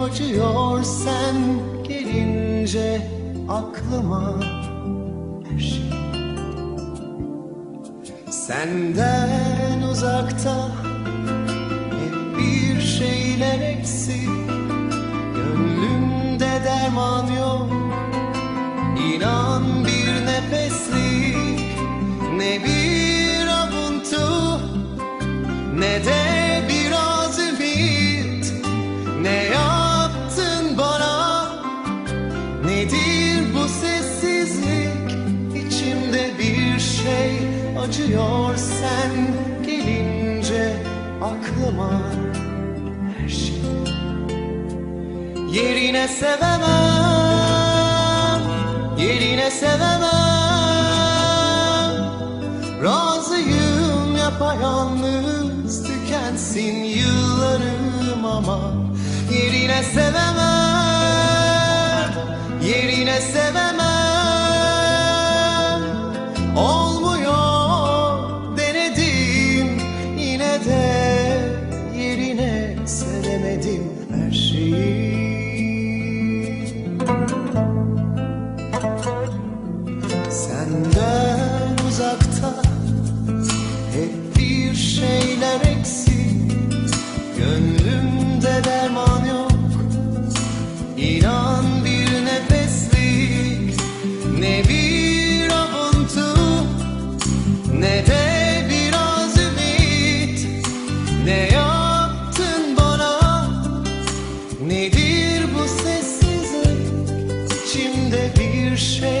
acıyor sen gelince aklıma her şey. Senden uzakta hep bir şeyler eksik. Gönlümde derman yok. İnan bir nefeslik. Ne bir avuntu Ne de Nedir bu sessizlik? İçimde bir şey acıyor. Sen gelince aklıma her şey Yerine sevemem Yerine sevemem. Razıyım yapayalnız Tükensin yıllarım ama Yerine sevemem Yerine sevemem. Olmuyor denedim Yine de yerine sevemedim her şeyi. Senden Nedir bu sessizlik? İçimde bir şey